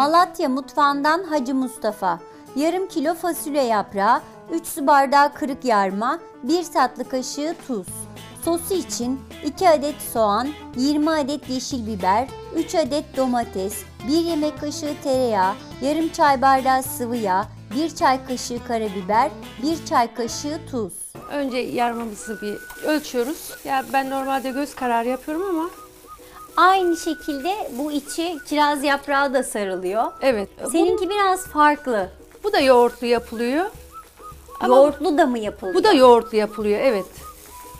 Malatya mutfağından Hacı Mustafa. Yarım kilo fasulye yaprağı, 3 su bardağı kırık yarma, 1 tatlı kaşığı tuz. Sosu için 2 adet soğan, 20 adet yeşil biber, 3 adet domates, 1 yemek kaşığı tereyağı, yarım çay bardağı sıvı yağ, 1 çay kaşığı karabiber, 1 çay kaşığı tuz. Önce yarmamızı bir ölçüyoruz. Ya ben normalde göz kararı yapıyorum ama Aynı şekilde bu içi kiraz yaprağı da sarılıyor. evet. Seninki biraz farklı. bu da yoğurtlu yapılıyor. Ama Yoğurtlu da mı yapılıyor? bu da yoğurtlu yapılıyor evet.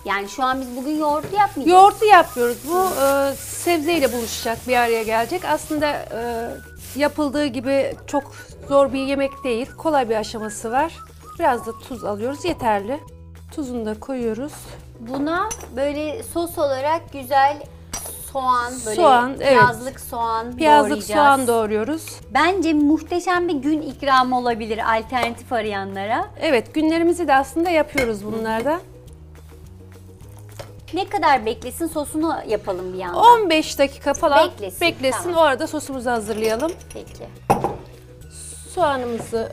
Yani şu an biz bugün yoğurtlu yapmayacağız. Yoğurtlu yapmıyoruz. Bu e, sebzeyle buluşacak, bir araya gelecek. Aslında e, yapıldığı gibi çok zor bir yemek değil. Kolay bir aşaması var. Biraz da tuz alıyoruz yeterli. Tuzunu da koyuyoruz. Buna böyle sos olarak güzel soğan, böyle Soğan, evet. piyazlık soğan Piyazlık doğrayacağız. soğan doğruyoruz. Bence muhteşem bir gün ikramı olabilir alternatif arayanlara. Evet günlerimizi de aslında yapıyoruz bunlarda. Ne kadar beklesin sosunu yapalım bir yandan. 15 dakika falan Beklesin, beklesin. tamam. O arada sosumuzu hazırlayalım. Peki. Soğanımızı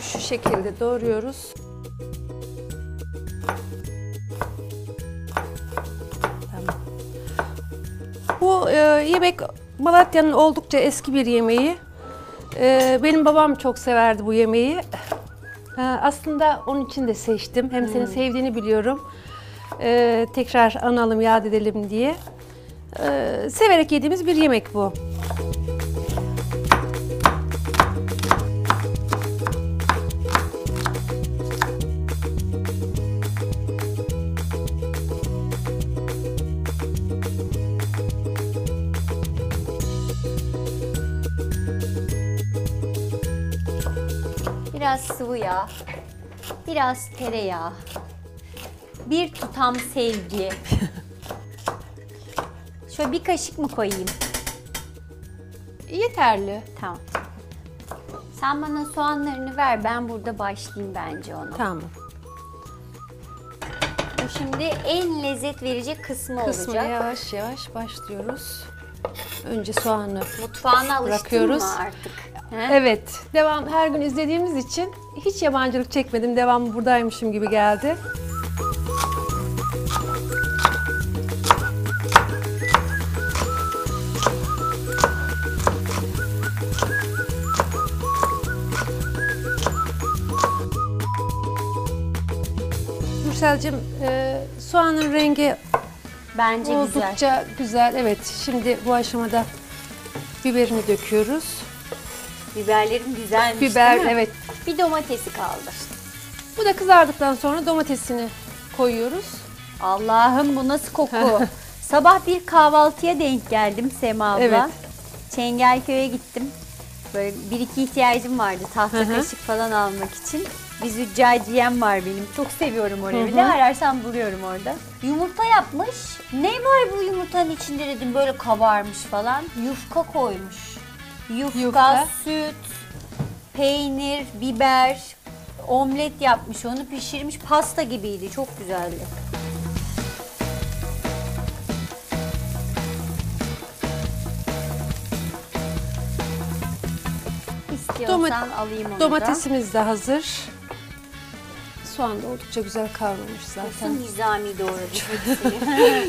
şu şekilde doğruyoruz. Bu e, yemek Malatya'nın oldukça eski bir yemeği. E, benim babam çok severdi bu yemeği. E, aslında onun için de seçtim. Hem seni sevdiğini biliyorum. E, tekrar analım, yad edelim diye. E, severek yediğimiz bir yemek bu. Biraz sıvı yağ, biraz tereyağı, bir tutam sevgi. Şöyle bir kaşık mı koyayım? Yeterli. Tamam. Sen bana soğanlarını ver, ben burada başlayayım bence onu. Tamam. Bu şimdi en lezzet verecek kısmı, Kısmına olacak. yavaş yavaş başlıyoruz. Önce soğanı. Mutfağına alıştın Bırakıyoruz. artık? Evet, devam her gün izlediğimiz için hiç yabancılık çekmedim. Devamlı buradaymışım gibi geldi. Nursel'cim e, soğanın rengi Bence güzel. Oldukça güzel. Evet. Şimdi bu aşamada biberini döküyoruz. Biberlerim güzelmiş Biber değil mi? evet. Bir domatesi kaldı. Bu da kızardıktan sonra domatesini koyuyoruz. Allah'ım bu nasıl koku? Sabah bir kahvaltıya denk geldim Sema abla. Evet. Çengelköy'e gittim. Böyle bir iki ihtiyacım vardı tahta kaşık falan almak için. Bir züccaciyem var benim. Çok seviyorum orayı. Bir de ararsam buluyorum orada. Yumurta yapmış. Ne var bu yumurtanın içinde dedim böyle kabarmış falan. Yufka koymuş. Yufka, Yufka. süt, peynir, biber, omlet yapmış. Onu pişirmiş. Pasta gibiydi. Çok güzeldi. İstiyorsan alayım onu da. Domatesimiz de hazır. Soğan da oldukça güzel kavrulmuş zaten. Nasıl nizami doğradık hepsini.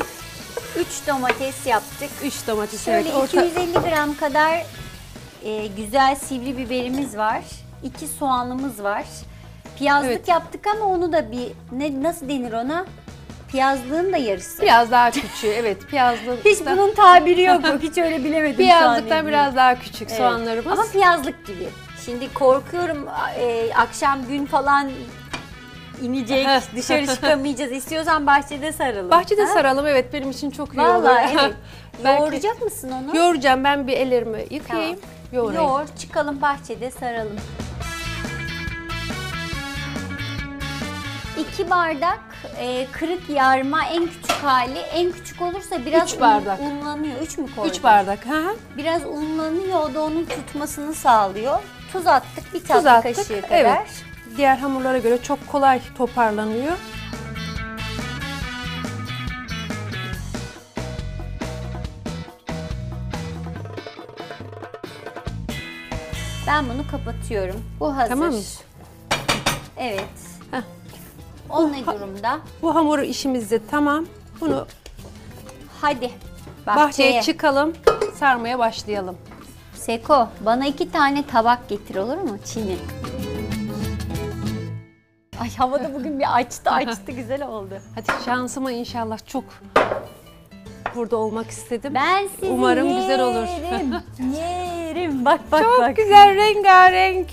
3 domates yaptık. 3 domates Şöyle evet. Orta... 250 gram kadar e, güzel sivri biberimiz var. 2 soğanımız var. Piyazlık Evet. yaptık ama onu da bir ne nasıl denir ona? Piyazlığın da yarısı. Biraz daha küçüğü. Evet. Piyazlı. Hiç bunun tabiri yok. Hiç öyle bilemedim şu an. Piyazlıktan biraz daha küçük Evet. soğanlarımız. Ama piyazlık gibi. Şimdi korkuyorum e, akşam gün falan inecek, dışarı çıkamayacağız. İstiyorsan bahçede saralım. Bahçede Ha? saralım evet benim için çok iyi olur. Vallahi evet. Belki- Yoğuracak mısın onu? Yoğuracağım ben bir ellerimi yıkayayım. Yoğurayım. Yoğur, çıkalım bahçede saralım. İki bardak e, kırık yarma en küçük hali. En küçük olursa biraz Üç bardak. un- unlanıyor. Üç mü koydun? 3 bardak. Hı. Biraz unlanıyor. O da onun tutmasını sağlıyor. Tuz attık bir tatlı Tuz attık. kaşığı kadar. Evet. Diğer hamurlara göre çok kolay toparlanıyor. Ben bunu kapatıyorum. Bu hazır. Tamam mı? Evet. Heh. O ne durumda? Bu hamur işimiz de tamam. Bunu Hadi bahçeye bahçeye. çıkalım. Sarmaya başlayalım. Seko bana iki tane tabak getir olur mu? Çini. Ay havada bugün bir açtı açtı güzel oldu. Hadi şansıma inşallah çok burada olmak istedim. Ben sizi Umarım güzel olur. yerim. yerim. Bak bak çok bak. güzel rengarenk.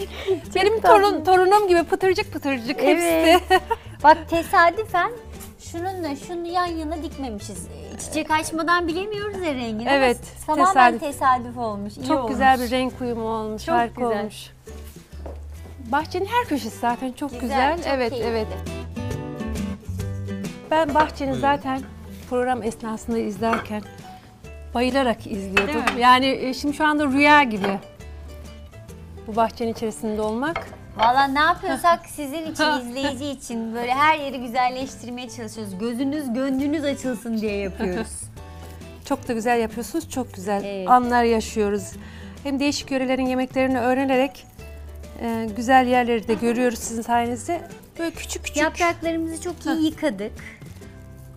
Benim tatlı. torun, torunum gibi pıtırcık pıtırcık Evet. hepsi. Bak tesadüfen şununla şunu yan yana dikmemişiz. Çiçek açmadan bilemiyoruz ya rengini. ama Evet, Tamamen tesadüf. tesadüf olmuş. iyi Çok olmuş. güzel bir renk uyumu olmuş. Çok harika güzel. olmuş. Bahçenin her köşesi zaten çok güzel. Güzel, çok evet, keyifli. evet. Ben bahçenin zaten program esnasında izlerken bayılarak izliyordum. Değil mi? Yani e, şimdi şu anda rüya gibi. Bu bahçenin içerisinde olmak. Valla ne yapıyorsak sizin için, izleyici için böyle her yeri güzelleştirmeye çalışıyoruz. Gözünüz, gönlünüz açılsın diye yapıyoruz. Çok da güzel yapıyorsunuz. Çok güzel Evet. anlar yaşıyoruz. Hem değişik yörelerin yemeklerini öğrenerek e, güzel yerleri de görüyoruz sizin sayenizde. Böyle küçük küçük. Yapraklarımızı çok iyi yıkadık.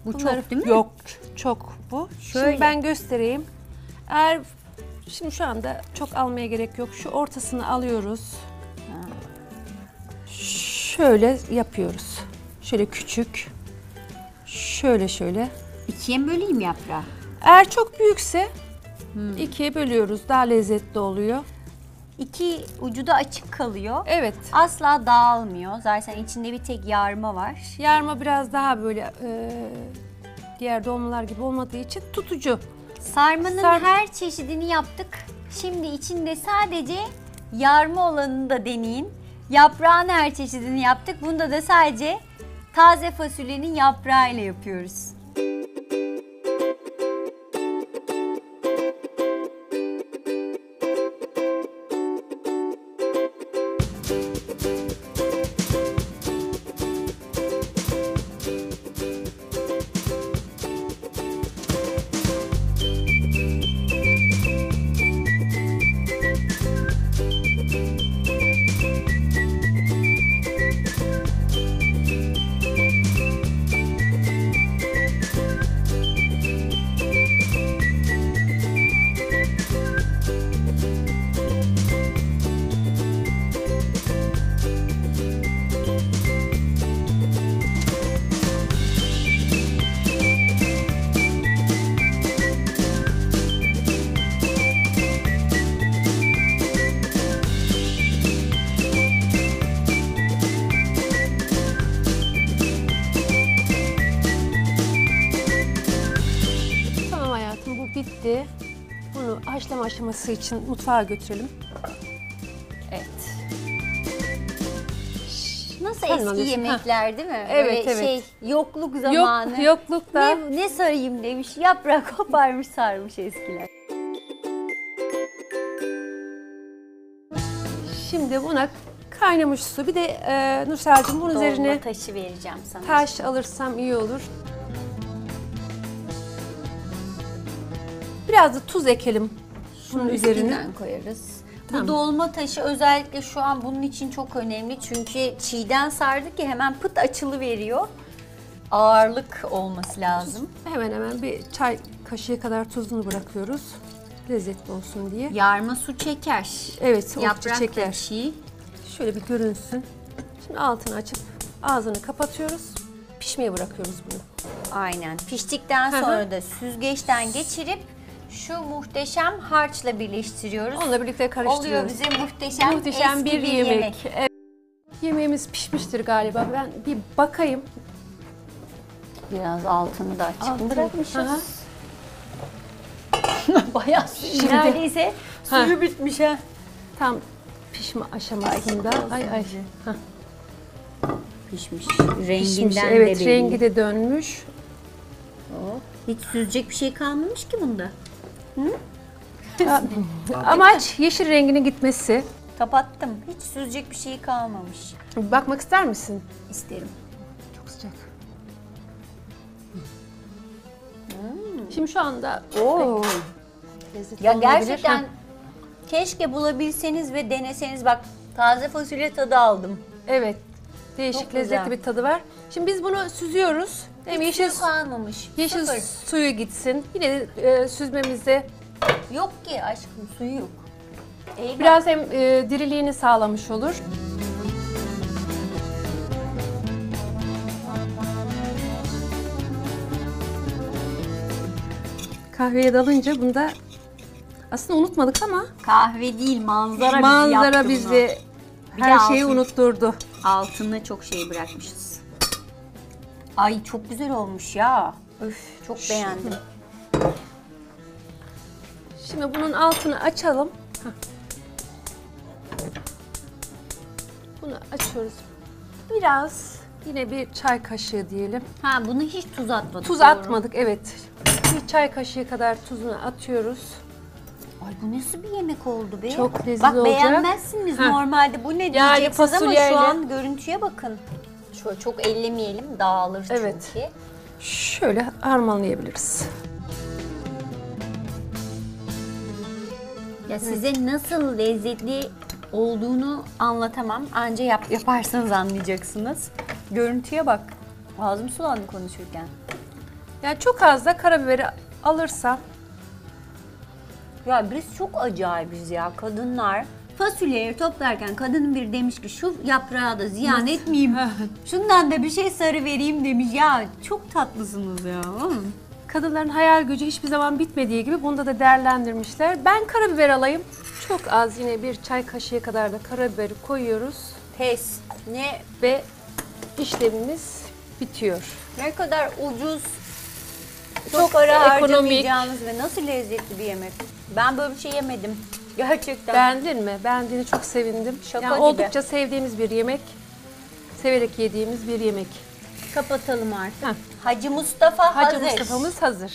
Bu Bunları- çok değil mi? Yok, çok bu. Şöyle. Şimdi ben göstereyim. Eğer şimdi şu anda çok almaya gerek yok. Şu ortasını alıyoruz. Şöyle yapıyoruz. Şöyle küçük. Şöyle şöyle. İkiye mi böleyim yaprağı? Eğer çok büyükse Hmm. ikiye bölüyoruz. Daha lezzetli oluyor. İki ucu da açık kalıyor. Evet. Asla dağılmıyor. Zaten içinde bir tek yarma var. Yarma biraz daha böyle e, diğer dolmalar gibi olmadığı için tutucu. Sarmanın Sar- her çeşidini yaptık. Şimdi içinde sadece yarma olanını da deneyin. Yaprağın her çeşidini yaptık. Bunda da sadece taze fasulyenin yaprağıyla yapıyoruz. Haşlama aşaması için mutfağa götürelim. Evet. Nasıl Sen eski alıyorsun, yemekler değil mi? Evet, Böyle evet. şey yokluk zamanı. Yok, yoklukta. Ne, ne sarayım demiş. Yaprak koparmış sarmış eskiler. Şimdi buna kaynamış su. Bir de e, Nursel'cim bunun Dolma üzerine taşı vereceğim sana. taş alırsam iyi olur. Biraz da tuz ekelim bunun üzerine. Koyarız. Tamam. Bu dolma taşı özellikle şu an bunun için çok önemli. Çünkü çiğden sardık ya hemen pıt açılı veriyor. Ağırlık olması lazım. Hemen hemen bir çay kaşığı kadar tuzunu bırakıyoruz. Lezzetli olsun diye. Yarma su çeker. Evet, Yaprak da çeker. çiğ. Şöyle bir görünsün. Şimdi altını açıp ağzını kapatıyoruz. Pişmeye bırakıyoruz bunu. Aynen. Piştikten Hı hı. sonra da süzgeçten geçirip şu muhteşem harçla birleştiriyoruz. Onunla birlikte karıştırıyoruz. Oluyor bize muhteşem, Muhteşem eski bir, yemek. Evet. Yemeğimiz pişmiştir galiba. Ben bir bakayım. Biraz altını da açık Altını- bırakmışız. Aha. Bayağı Şimdi- neredeyse Ha. suyu bitmiş ha. Tam pişme aşamasında. Ay ay. Hah, Pişmiş. Pişmiş. Renginden Evet, de belli. rengi de dönmüş. Oh, Hiç süzecek bir şey kalmamış ki bunda. Amaç yeşil renginin gitmesi. Kapattım. Hiç süzecek bir şey kalmamış. Bakmak ister misin? İsterim. Çok sıcak. Şimdi şu anda Oo. lezzetli Ya olmayabilir. gerçekten Keşke bulabilseniz ve deneseniz. Bak taze fasulye tadı aldım. Evet. Değişik Çok lezzetli güzel. bir tadı var. Şimdi biz bunu süzüyoruz. Hem yeşil Suyu kalmamış. yeşil Sıfır. suyu gitsin. Yine de, e, süzmemizde Yok ki aşkım suyu yok. Eyvah. biraz hem e, diriliğini sağlamış olur. Kahveye dalınca bunda aslında unutmadık ama kahve değil manzara, bizi manzara bunu. bizi Bir de her şeyi altın. unutturdu. Altına çok şey bırakmışız. Ay çok güzel olmuş ya. Öf çok beğendim. Şimdi bunun altını açalım. Hah. Bunu açıyoruz. Biraz yine bir çay kaşığı diyelim. Ha bunu hiç tuz atmadık. Tuz doğru. atmadık evet. Bir çay kaşığı kadar tuzunu atıyoruz. Ay bu nasıl bir yemek oldu be? Çok lezzetli Bak olacak. beğenmezsiniz Heh. normalde. Bu ne Yani diyeceksiniz ama fasulyeyle- şu an görüntüye bakın. Şöyle çok ellemeyelim dağılır Evet. çünkü. Şöyle harmanlayabiliriz. Ya size nasıl lezzetli olduğunu anlatamam. Anca yap, yaparsanız anlayacaksınız. Görüntüye bak. Ağzım sulandı konuşurken. Yani çok az da karabiberi alırsam Ya biz çok acayipiz ya kadınlar. Fasulyeyi toplarken kadının biri demiş ki şu yaprağı da ziyan etmeyeyim. Şundan da bir şey sarı vereyim demiş. Ya çok tatlısınız ya. Kadınların hayal gücü hiçbir zaman bitmediği gibi bunda da değerlendirmişler. Ben karabiber alayım. Çok az yine bir çay kaşığı kadar da karabiberi koyuyoruz Pes. Ne ve işlemimiz bitiyor. ne kadar ucuz. Çok, Çok para ekonomik. harcamayacağınız ve nasıl lezzetli bir yemek. Ben böyle bir şey yemedim. Gerçekten. Beğendin mi? Beğendiğini çok sevindim. Şaka Yani gibi. oldukça sevdiğimiz bir yemek. Severek yediğimiz bir yemek. Kapatalım artık. Heh. Hacı Mustafa Hacı hazır. Mustafa'mız hazır.